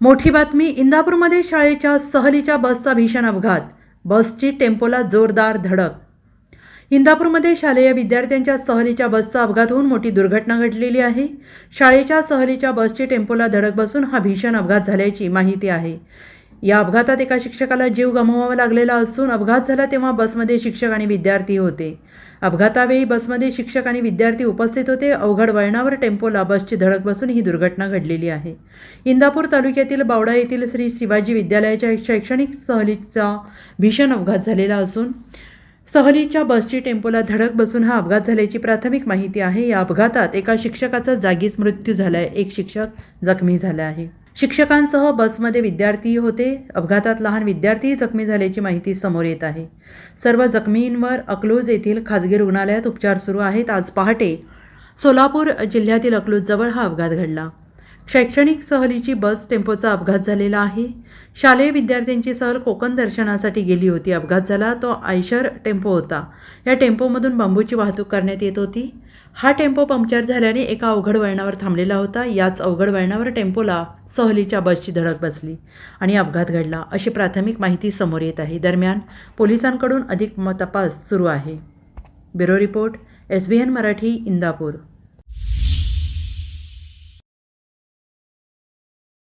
मोठी बातमी इंदापूरमध्ये शाळेच्या सहलीच्या बसचा भीषण अपघात. बसची टेम्पोला जोरदार धडक. इंदापूरमध्ये शालेय विद्यार्थ्यांच्या सहलीच्या बसचा अपघात होऊन मोठी दुर्घटना घडलेली आहे. शाळेच्या सहलीच्या बसची टेम्पोला धडक बसून हा भीषण अपघात झाल्याची माहिती आहे. या अपघातात एका शिक्षकाला जीव गमवावा लागलेला असून अपघात झाला तेव्हा बसमध्ये शिक्षक आणि विद्यार्थी होते. अपघातावेळी बसमध्ये शिक्षक आणि विद्यार्थी उपस्थित होते. अवघड वळणावर टेम्पोला बसची धडक बसून ही दुर्घटना घडलेली आहे. इंदापूर तालुक्यातील बावडा येथील श्री शिवाजी विद्यालयाच्या शैक्षणिक सहलीचा भीषण अपघात झालेला असून सहलीच्या बसची टेम्पोला धडक बसून हा अपघात झाल्याची प्राथमिक माहिती आहे. या अपघातात एका शिक्षकाचा जागीच मृत्यू झाला आहे एक शिक्षक जखमी झाला आहे. शिक्षकांसह बसमध्ये विद्यार्थी होते. अपघातात लहान विद्यार्थी जखमी झाल्याची माहिती समोर येत आहे. सर्व जखमींवर अकलूज येथील खाजगी रुग्णालयात उपचार सुरू आहेत. आज पहाटे सोलापूर जिल्ह्यातील अकलूजजवळ हा अपघात घडला. शैक्षणिक सहलीची बस टेम्पोचा अपघात झालेला आहे. शालेय विद्यार्थ्यांची सहल कोकण दर्शनासाठी गेली होती. अपघात झाला तो आयशर टेम्पो होता. या टेम्पोमधून बांबूची वाहतूक करण्यात येत होती. हा टेम्पो पंक्चर झाल्याने एका अवघड वळणावर थांबलेला होता. याच अवघड वळणावर टेम्पोला सहलीच्या बसची धडक बसली आणि अपघात घडला. अशी प्राथमिक माहिती समोर येत आहे. दरम्यान पोलिसांकडून अधिक म तपास सुरू आहे. Bureau report S B N Marathi Indapur.